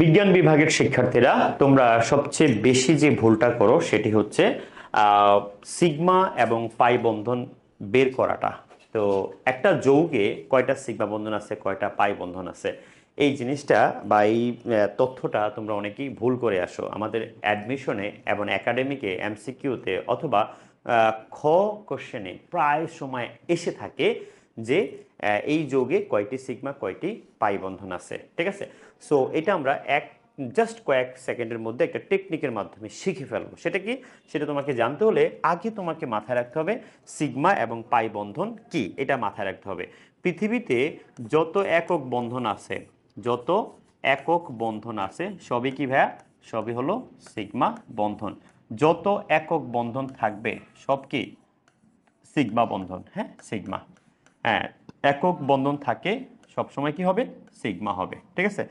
বিজ্ঞান বিভাগের শিক্ষার্থীরা, তোমরা সবচেয়ে বেশি যে ভুলটা করো সেটি হচ্ছে সিগমা এবং পাই বন্ধন বের করাটা। তো একটা যৌগে কয়টা সিগমা বন্ধন আছে, কয়টা পাই বন্ধন আছে? এই জিনিসটা বা এই তথ্যটা তোমরা অনেকেই ভুল করে আসো। আমাদের অ্যাডমিশনে এবং একাডেমিকে, এমসিকিউতে অথবা খ কোশ্চেনে প্রায় সময় এসে থাকে যে এই যোগে কয়টি সিগমা, কয়টি পাই বন্ধন আছে, ঠিক আছে? সো এটা আমরা এক জাস্ট কয়েক সেকেন্ডের মধ্যে একটা টেকনিকের মাধ্যমে শিখে ফেলব। সেটা কি? সেটা তোমাকে জানতে হলে আগে তোমাকে মাথায় রাখতে হবে সিগমা এবং পাই বন্ধন কি? এটা মাথায় রাখতে হবে। পৃথিবীতে যত একক বন্ধন আছে, যত একক বন্ধন আছে, সবই কি ভাইয়া? সবই হলো সিগমা বন্ধন। যত একক বন্ধন থাকবে, সব কি? সিগমা বন্ধন হ্যাঁ? সিগমা। হ্যাঁ একক বন্ধন থাকে, সবসময় কি হবে? সিগমা হবে, ঠিক আছে?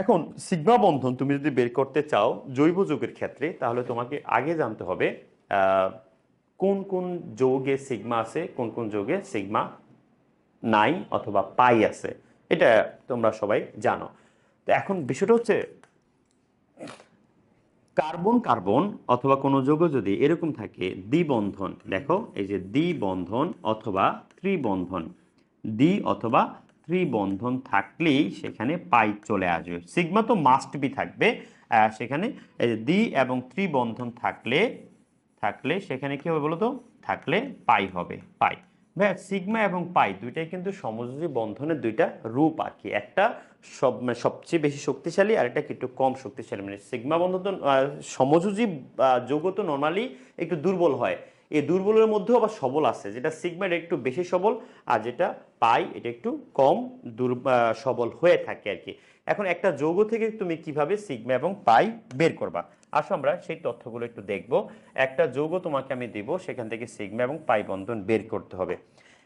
এখন, সিগমা বন্ধন তুমি যদি বের করতে চাও জৈব যৌগের ক্ষেত্রে, তাহলে তোমাকে আগে জানতে হবে কোন কোন যৌগে সিগমা আছে, কোন কোন যৌগে সিগমা নাই অথবা পাই আছে, এটা তোমরা সবাই জানো। তো এখন বিষয়টা হচ্ছে, কার্বন কার্বন অথবা কোনো যৌগ যদি এরকম থাকে দ্বিবন্ধন দেখো, এই যে দ্বিবন্ধন অথবা ত্রিবন্ধন দ্বি অথবা ত্রিবন্ধন থাকলেই সেখানে পাই চলে আসবে। সিগমা তো মাস্ট বি থাকবে। সেখানে দ্বি এবং ত্রিবন্ধন থাকলে থাকলে সেখানে কি হবে বলো তো থাকলে পাই হবে, পাই। ভাই সিগমা এবং পাই দুইটাই কিন্তু সমযোজী বন্ধনের দুইটা রূপ আর কি। একটা সব মানে সবচেয়ে বেশি শক্তিশালী আর একটা একটু কম শক্তিশালী। মানে সিগমা বন্ধন তো সমযোজী যৌগ তো নর্মালি একটু দুর্বল হয়। এই দুর্বলের মধ্যেও আবার সবল আছে যেটা সিগমা এটা একটু বেশি সবল আর যেটা পাই এটা একটু কম দুর সবল হয়ে থাকে আর কি। এখন একটা যৌগ থেকে তুমি কীভাবে সিগমা এবং পাই বের করবা? আসো আমরা সেই তথ্যগুলো একটু দেখব। একটা যৌগ তোমাকে আমি দিব সেখান থেকে সিগমা এবং পাই বন্ধন বের করতে হবে।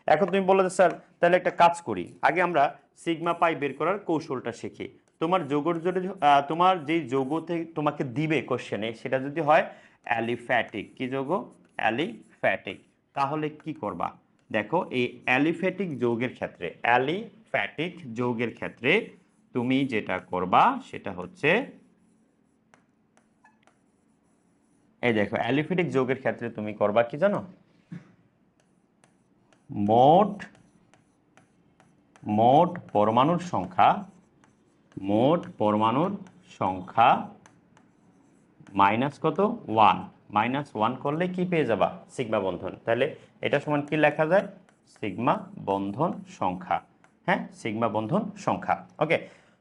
এখন তুমি বলো যে, স্যার তাহলে একটা কাজ করি। আগে আমরা সিগমা পাই বের করার কৌশলটা শিখি। তোমার যৌগর যদি তোমার যেই যৌগ থেকে তোমাকে দিবে কোশ্চেনে সেটা যদি হয় অ্যালিফ্যাটিক। কি যৌগ? অ্যালিফ্যাটিক। তাহলে কি করবা? দেখো, এই অ্যালিফ্যাটিক যৌগের ক্ষেত্রে, অ্যালিফ্যাটিক যৌগের ক্ষেত্রে তুমি যেটা করবা, সেটা হচ্ছে, এই দেখো, অ্যালিফ্যাটিক যৌগের ক্ষেত্রে তুমি করবা কি জানো? মোট মোট পরমাণুর সংখ্যা, মোট পরমাণুর সংখ্যা মাইনাস কত? ওয়ান। মাইনাস ওয়ান করলে কি পেয়ে যাবা? সিগমা বন্ধন। তাহলে এটা সমান কি লেখা যায়? সিগমা বন্ধন সংখ্যা। হ্যাঁ সিগমা বন্ধন সংখ্যা। ওকে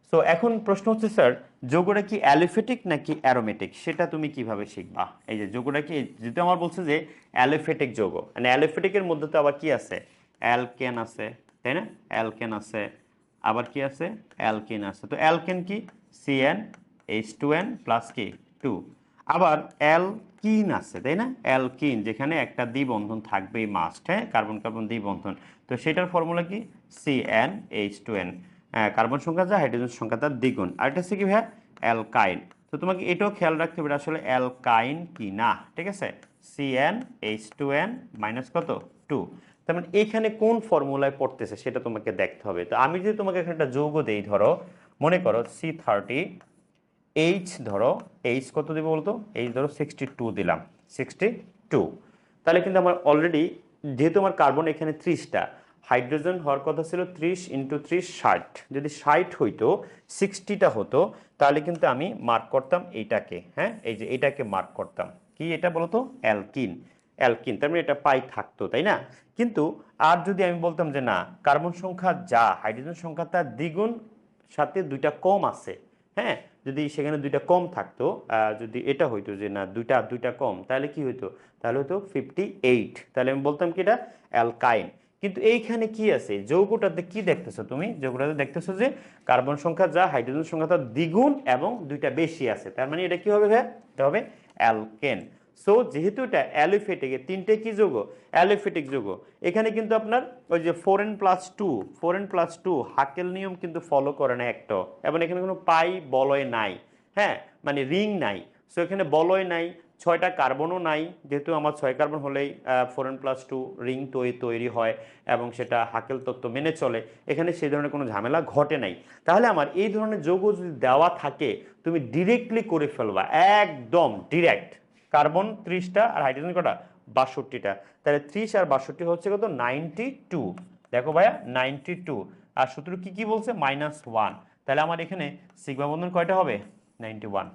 সো এখন প্রশ্ন হচ্ছে, স্যার, যোগটা কি অ্যালিফেটিক নাকি অ্যারোমেটিক? সেটা তুমি কীভাবে শিখবা? এই যে যোগটা কি, যেহেতু আমার বলছে যে অ্যালিফেটিক যোগ মানে অ্যালিফেটিকের মধ্যে তো আবার কি আছে? অ্যালকেন আছে, তাই না? অ্যালকেন আছে, আবার কি আছে? অ্যালকিন আছে। তো অ্যালকেন কি? C n H two n plus কি? টু আবার অ্যালকিন আছে, তাই না? অ্যালকিন, যেখানে একটা দ্বিবন্ধন থাকবেই মাস্ট হ্যাঁ? কার্বন কার্বন দ্বিবন্ধন। তো সেটার ফর্মুলা কি? C n H two n carbon সংখ্যা যা, হাইড্রোজেন সংখ্যা তার দ্বিগুণ। আরেকটা হচ্ছে কি ভাইয়া? অ্যালকাইন। তো তোমাকে এটাও খেয়াল রাখতে হবে আসলে অ্যালকাইন কি না ঠিক আছে? C n H two n minus কত? টু তার মানে এখানে কোন ফর্মুলায় পড়তেছে সেটা তোমাকে দেখতে হবে। তো আমি যদি তোমাকে এখানে একটা যৌগ দেই, ধরো, মনে করো সি থার্টি এইচ ধরো এইচ কত দেবো বলতো? এইচ ধরো সিক্সটি টু দিলাম সিক্সটি টু তাহলে কিন্তু আমার অলরেডি যেহেতু আমার কার্বন এখানে ত্রিশটা হাইড্রোজেন হওয়ার কথা ছিল ত্রিশ ইন্টু ত্রিশ ষাট। যদি ষাট হইতো সিক্সটিটা হতো, তাহলে কিন্তু আমি মার্ক করতাম এইটাকে হ্যাঁ? এই যে এটাকে মার্ক করতাম। কি এটা বলতো? অ্যালকিন অ্যালকিন তার মানে এটা পাই থাকতো, তাই না? কিন্তু আর যদি আমি বলতাম যে না কার্বন সংখ্যা যা হাইড্রোজেন সংখ্যা তার দ্বিগুণ সাথে দুইটা কম আছে হ্যাঁ? যদি সেখানে দুইটা কম থাকতো যদি এটা হইতো যে না, দুইটা দুইটা কম, তাহলে কি হইতো? তাহলে হতো ফিফটি এইট তাহলে আমি বলতাম কি এটা অ্যালকাইন কিন্তু এইখানে কি আছে? যৌগটাতে কি দেখতেছো তুমি? যৌগটাতে দেখতেছো যে কার্বন সংখ্যা যা হাইড্রোজেন সংখ্যা তার দ্বিগুণ এবং দুইটা বেশি আছে। তার মানে এটা কি হবে ভাই এটা হবে অ্যালকেন সো যেহেতু এটা অ্যালিফেটিক তিনটে কি যোগ? অ্যালোফেটিক যোগ। এখানে কিন্তু আপনার ওই যে four n plus two four n plus two Huckel নিয়ম কিন্তু ফলো করে না একটা। এবং এখানে কোনো পাই বলয় নাই। হ্যাঁ মানে রিং নাই। সো এখানে বলয় নাই, ছয়টা কার্বনও নাই। যেহেতু আমার ছয় কার্বন হলেই four n plus two ring তৈরি তৈরি হয় এবং সেটা হাকেল তত্ত্ব মেনে চলে। এখানে সেই ধরনের কোনো ঝামেলা ঘটে নাই। তাহলে আমার এই ধরনের যৌগ যদি দেওয়া থাকে, তুমি ডিরেক্টলি করে ফেলবা। একদম ডিরেক্ট কার্বন ত্রিশটা আর হাইড্রোজেন কটা? বাষট্টিটা। তাহলে ত্রিশ আর বাষট্টি হচ্ছে কত? Ninety two. দেখো ভাইয়া, নাইনটি টু। আর সূত্র কি কি বলছে? Minus one. তাহলে আমার এখানে সিগমা বন্ধন কয়টা হবে? Ninety one.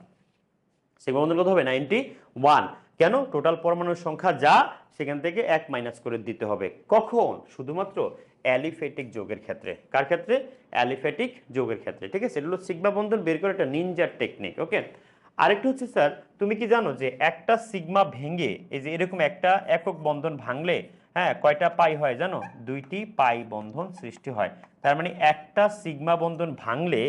সিগমা বন্ধন কত হবে? Ninety one. কেন? টোটাল পরমাণুর সংখ্যা যা, সেখান থেকে এক মাইনাস করে দিতে হবে। কখন? শুধুমাত্র অ্যালিফেটিক যোগের ক্ষেত্রে। কার ক্ষেত্রে? অ্যালিফেটিক যোগের ক্ষেত্রে। ঠিক আছে? এটা হলো সিগমা বন্ধন বের করে একটা নিনজার টেকনিক, ওকে? আরেকটা হচ্ছে, স্যার, তুমি কি জানো যে একটা সিগমা ভেঙে, এই যে এরকম একটা একক বন্ধন ভাঙলে হ্যাঁ কয়টা পাই হয় জানো? দুইটি পাই বন্ধন সৃষ্টি হয়। তার মানে একটা সিগমা বন্ধন ভাঙলে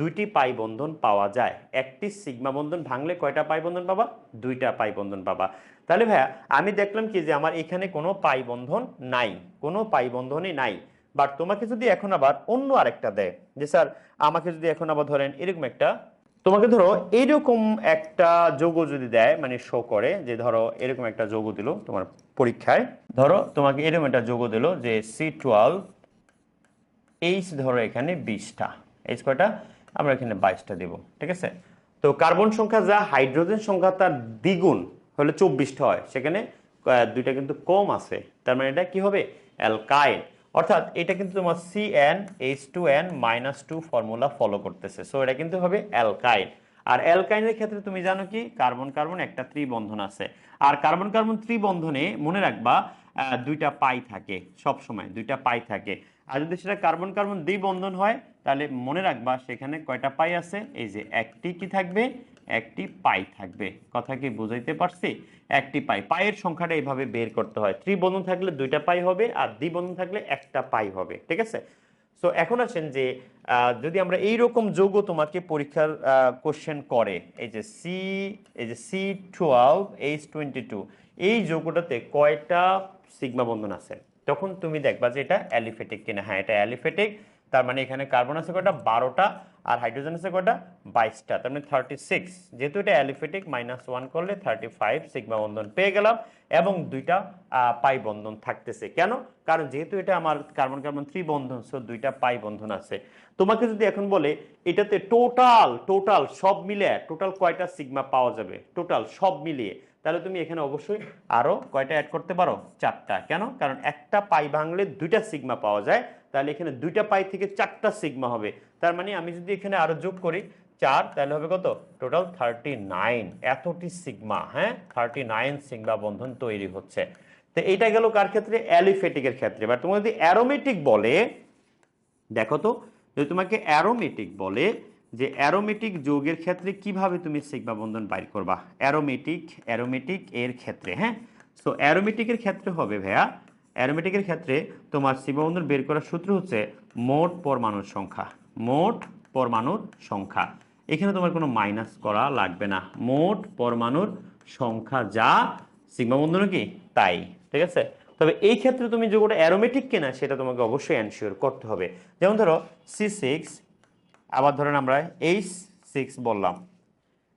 দুইটি পাই বন্ধন পাওয়া যায়। একটি সিগমা বন্ধন ভাঙলে কয়টা পাই বন্ধন পাবা? দুইটা পাই বন্ধন পাবা। তাহলে ভাইয়া, আমি দেখলাম কি যে আমার এখানে কোনো পাই বন্ধন নাই, কোনো পাই বন্ধনই নাই। বাট তোমাকে যদি এখন আবার অন্য আরেকটা দেয়, যে স্যার, আমাকে যদি এখন আবার ধরেন এরকম একটা তোমাকে ধরো এইরকম একটা যোগ যদি দেয় মানে শো করে, যে ধরো এরকম একটা যোগ দিল তোমার পরীক্ষায়। ধরো তোমাকে এরকম একটা যোগ দিল যে সি টুয়েলভ এইচ ধরো এখানে বিশটা এইচ কয়টা? আমরা এখানে বাইশটা দেব, ঠিক আছে? তো কার্বন সংখ্যা যা, হাইড্রোজেন সংখ্যা তার দ্বিগুণ হলে চব্বিশটা হয়। সেখানে দুইটা কিন্তু কম আছে। তার মানে এটা কি হবে? অ্যালকাইন। অর্থাৎ এটা কিন্তু তোমার C n H two n minus two formula follow করতেছে। সো এটা কিন্তু হবে অ্যালকাইন আর অ্যালকাইনের ক্ষেত্রে তুমি জানো কি? কার্বন কার্বন, একটা ত্রিবন্ধন আছে। আর কার্বন কার্বন ত্রিবন্ধনে মনে রাখবা দুইটা পাই থাকে, সব সময় দুইটা পাই থাকে। আর যদি সেটা কার্বন কার্বন দ্বিবন্ধন হয়, তাহলে মনে রাখবা সেখানে কয়টা পাই আছে? এই যে একটি কি থাকবে? একটি পাই থাকবে। কথা কি বুঝাইতে পারছি? একটি পাই। পায়ের সংখ্যাটা এইভাবে বের করতে হয়। ত্রিবন্ধন থাকলে দুইটা পাই হবে আর দ্বিবন্ধন থাকলে একটা পাই হবে, ঠিক আছে? সো এখন আসেন যে যদি আমরা এই রকম যৌগ তোমাকে পরীক্ষার কোশ্চেন করে, এই যে সি এই যে C twelve H twenty two এই যৌগটাতে কয়টা সিগমা বন্ধন আছে? তখন তুমি দেখবা যে এটা অ্যালিফেটিক কিনা। হ্যাঁ এটা অ্যালিফেটিক তার মানে এখানে কার্বন আছে কয়টা? বারোটা, আর হাইড্রোজেন আছে কয়টা? বাইশটা। তার মানে থার্টি সিক্স যেহেতু এটা অ্যালিফেটিক মাইনাস ওয়ান করলে থার্টি ফাইভ সিগমা বন্ধন পেয়ে গেলাম এবং দুইটা পাই বন্ধন থাকতেছে। কেন? কারণ যেহেতু এটা আমার কার্বন কার্বন থ্রি বন্ধন সো দুইটা পাই বন্ধন আছে। তোমাকে যদি এখন বলে, এটাতে টোটাল টোটাল সব মিলে টোটাল কয়টা সিগমা পাওয়া যাবে? টোটাল সব মিলিয়ে। তাহলে তুমি এখানে অবশ্যই আরও কয়টা অ্যাড করতে পারো? চারটা। কেন? কারণ একটা পাই ভাঙলে দুইটা সিগমা পাওয়া যায়। তাহলে এখানে দুইটা পাই থেকে চারটা সিগমা হবে। তার মানে আমি যদি এখানে আরও যোগ করি, চার, তাহলে হবে কত? টোটাল থার্টি নাইন এতটি সিগমা হ্যাঁ? থার্টি নাইন সিগমা বন্ধন তৈরি হচ্ছে। তো এইটা গেল কার ক্ষেত্রে? অ্যালিফেটিকের ক্ষেত্রে। এবার তোমার যদি অ্যারোমেটিক বলে, দেখো তো, যদি তোমাকে অ্যারোমেটিক বলে যে অ্যারোমেটিক যৌগের ক্ষেত্রে কীভাবে তুমি সিগমা বন্ধন বাইর করবা? অ্যারোমেটিক অ্যারোমেটিক এর ক্ষেত্রে হ্যাঁ? সো অ্যারোমেটিকের ক্ষেত্রে হবে ভাইয়া অ্যারোমেটিকের ক্ষেত্রে তোমার সিগমা বন্ধন বের করার সূত্র হচ্ছে মোট পরমাণুর সংখ্যা, মোট পরমাণুর সংখ্যা। এখানে তোমার কোনো মাইনাস করা লাগবে না, মোট পরমাণুর সংখ্যা যা সিগমা বন্ধন কি? তাই, ঠিক আছে? তবে এই ক্ষেত্রে তুমি যৌগটা অ্যারোমেটিক কিনা সেটা তোমাকে অবশ্যই এনশিওর করতে হবে। যেমন ধরো সি সিক্স আবার ধরেন আমরা এইচ সিক্স বললাম।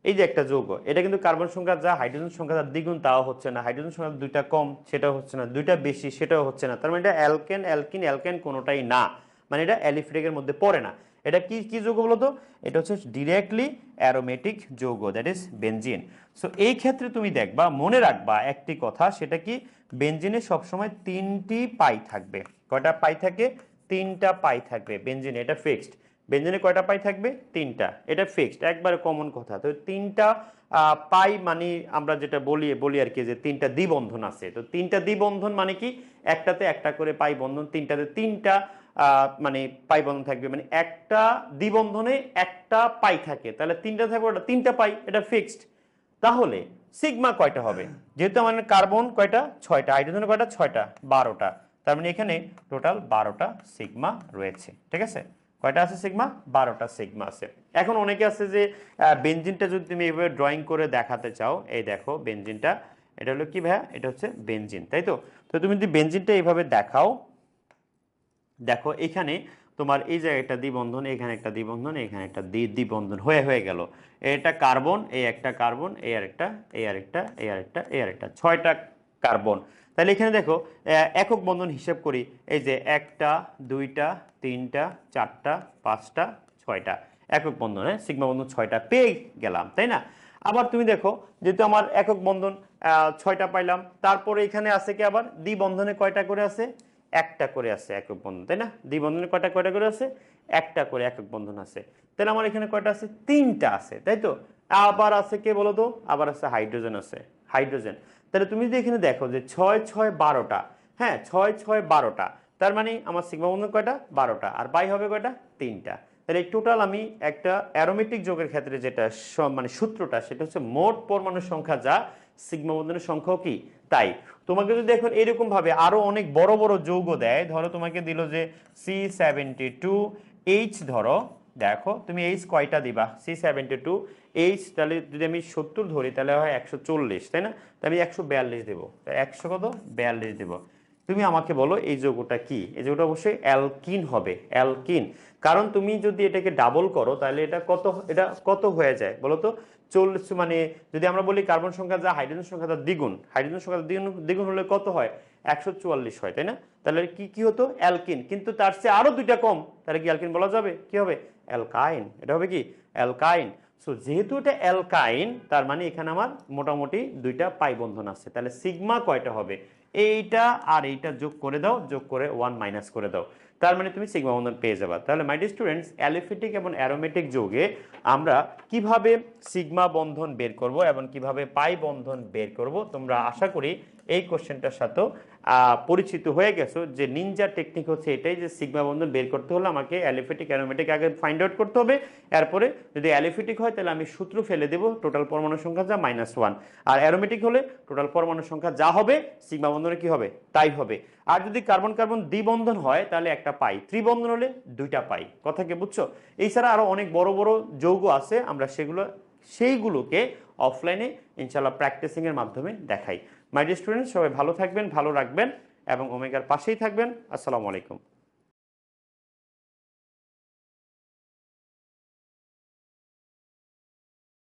এই যে একটা যৌগ, এটা কিন্তু কার্বন সংখ্যা যা হাইড্রোজেন সংখ্যা যা দ্বিগুণ, তাও হচ্ছে না। হাইড্রোজেন সংখ্যা দুইটা কম, সেটাও হচ্ছে না। দুইটা বেশি, সেটাও হচ্ছে না। তার মানে এটা অ্যালকেন, অ্যালকিন, অ্যালকেন কোনোটাই না। মানে এটা অ্যালিফ্রেকের মধ্যে পড়ে না। এটা কি কি যৌগ বলতো এটা হচ্ছে ডিরেক্টলি অ্যারোমেটিক যৌগ দ্যাট ইজ বেঞ্জিন সো এই ক্ষেত্রে তুমি দেখবা, মনে রাখবা একটি কথা, সেটা কি? বেঞ্জিনে সবসময় তিনটি পাই থাকবে। কয়টা পাই থাকে? তিনটা পাই থাকবে। বেনজিনে এটা ফিক্সড বেঞ্জনে কয়টা পাই থাকবে? তিনটা। এটা ফিক্সড একবারে কমন কথা। তো তিনটা পাই মানে আমরা যেটা বলি বলি আর কি যে তিনটা দ্বিবন্ধন আছে। তো তিনটা দ্বিবন্ধন মানে কি? একটাতে একটা করে পাই বন্ধন, তিনটাতে তিনটা মানে পাই বন্ধন থাকবে। মানে একটা দ্বিবন্ধনে একটা পাই থাকে। তাহলে তিনটা থাকবে ওটা তিনটা পাই, এটা ফিক্সড তাহলে সিগমা কয়টা হবে? যেহেতু আমাদের কার্বন কয়টা? ছয়টা। হাইড্রোজেন কয়টা? ছয়টা। বারোটা। তার মানে এখানে টোটাল বারোটা সিগমা রয়েছে। ঠিক আছে? কয়টা আছে সিগমা? বারোটা সিগমা আছে। এখন অনেকে আছে যে বেঞ্জিনটা যদি তুমি এইভাবে ড্রয়িং করে দেখাতে চাও, এই দেখো বেঞ্জিনটা এটা হলো কি ভাইয়া? এটা হচ্ছে বেঞ্জিন তাই তো? তো তুমি যদি বেঞ্জিনটা এইভাবে দেখাও, দেখো এখানে তোমার এই জায়গায় একটা দ্বিবন্ধন, এখানে একটা দ্বিবন্ধন, এখানে একটা দ্বি, দ্বিবন্ধন হয়ে হয়ে গেল। এটা কার্বন এই একটা কার্বন এই আরেকটা এই আরেকটা এই আরেকটা এই আরেকটা, ছয়টা কার্বন। তাহলে এখানে দেখো একক বন্ধন হিসেব করি। এই যে একটা, দুইটা, তিনটা, চারটা, পাঁচটা, ছয়টা। একক বন্ধন হ্যাঁ সিগমা বন্ধন ছয়টা পেয়ে গেলাম, তাই না? আবার তুমি দেখো, যেহেতু আমার একক বন্ধন ছয়টা পাইলাম, তারপরে এখানে আছে কি আবার? দ্বিবন্ধনে কয়টা করে আছে? একটা করে আছে একক বন্ধন, তাই না? দ্বিবন্ধনে কয়টা কয়টা করে আছে? একটা করে একক বন্ধন আছে। তাহলে আমার এখানে কয়টা আছে? তিনটা আছে, তাই তো? আবার আছে কে বলো তো আবার আছে হাইড্রোজেন আছে। হাইড্রোজেন। তাহলে তুমি যদি এখানে দেখো যে ছয় ছয় বারোটা হ্যাঁ ছয় ছয় বারোটা, তার মানে আমার সিগমা বন্ধন কয়টা? বারোটা। আর বাই হবে কয়টা? তিনটা। তাহলে টোটাল আমি একটা অ্যারোমেটিক যোগের ক্ষেত্রে যেটা মানে সূত্রটা, সেটা হচ্ছে মোট পরমাণুর সংখ্যা যা সিগমা বন্ধনের সংখ্যাও কি? তাই। তোমাকে যদি এখন এরকম ভাবে আরও অনেক বড় বড় যৌগ দেয়, ধরো তোমাকে দিল যে সি সেভেন্টি টু এইচ ধরো দেখো, তুমি এইচ কয়টা দিবা? সি সেভেন্টি টু এইচ তাহলে যদি আমি সত্তর ধরি, তাহলে হয় একশো চল্লিশ, তাই না? তাহলে আমি একশো বিয়াল্লিশ দেবো। একশো কত? বিয়াল্লিশ দেবো। তুমি আমাকে বলো, এই যৌগটা কি? এই যৌগটা অবশ্যই অ্যালকিন হবে, অ্যালকিন। কারণ তুমি যদি এটাকে ডাবল করো, তাহলে এটা কত এটা কত হয়ে যায়? বলো তো? চল্লিশ মানে যদি আমরা বলি কার্বন সংখ্যা যা হাইড্রোজেন সংখ্যা যা দ্বিগুণ, হাইড্রোজেন সংখ্যা দ্বিগুণ দ্বিগুণ হলে কত হয়? একশো চুয়াল্লিশ হয়, তাই না? তাহলে কি কি হতো? অ্যালকিন। কিন্তু তার চেয়ে আরও দুইটা কম, তাহলে কি অ্যালকিন বলা যাবে? কি হবে? অ্যালকাইন। এটা হবে কি? অ্যালকাইন। সো যেহেতু এটা অ্যালকাইন, তার মানে এখানে আমার মোটামুটি দুইটা পাই বন্ধন আছে। তাহলে সিগমা কয়টা হবে? এইটা আর এইটা যোগ করে দাও, যোগ করে ওয়ান মাইনাস করে দাও। তার মানে তুমি সিগমা বন্ধন পেয়ে যাবা। তাহলে মাই স্টুডেন্টস অ্যালিফেটিক এবং অ্যারোমেটিক যোগে আমরা কীভাবে সিগমা বন্ধন বের করব এবং কীভাবে পাই বন্ধন বের করব, তোমরা আশা করি এই কোশ্চেনটার সাথেও পরিচিত হয়ে গেছো যে নিনজা টেকনিক হচ্ছে এটাই যে সিগমা বন্ধন বের করতে হলে আমাকে অ্যালিফেটিক অ্যারোমেটিক আগে ফাইন্ড আউট করতে হবে। এরপরে যদি অ্যালিফেটিক হয়, তাহলে আমি সূত্র ফেলে দেবো টোটাল পরমাণু সংখ্যা যা মাইনাস ওয়ান আর অ্যারোমেটিক হলে টোটাল পরমাণু সংখ্যা যা হবে সিগমা বন্ধনে কি হবে? তাই হবে। আর যদি কার্বন কার্বন দ্বিবন্ধন হয়, তাহলে একটা পাই। ত্রিবন্ধন হলে দুইটা পাই। কথা কি বুঝছ? এছাড়া আরও অনেক বড় বড় যৌগ আছে, আমরা সেগুলো, সেইগুলোকে অফলাইনে ইনশাল্লাহ প্র্যাকটিসিংয়ের মাধ্যমে দেখাই। মাই স্টুডেন্ট সবাই ভালো থাকবেন, ভালো রাখবেন এবং ওমেগার পাশেই থাকবেন। আসসালামু আলাইকুম।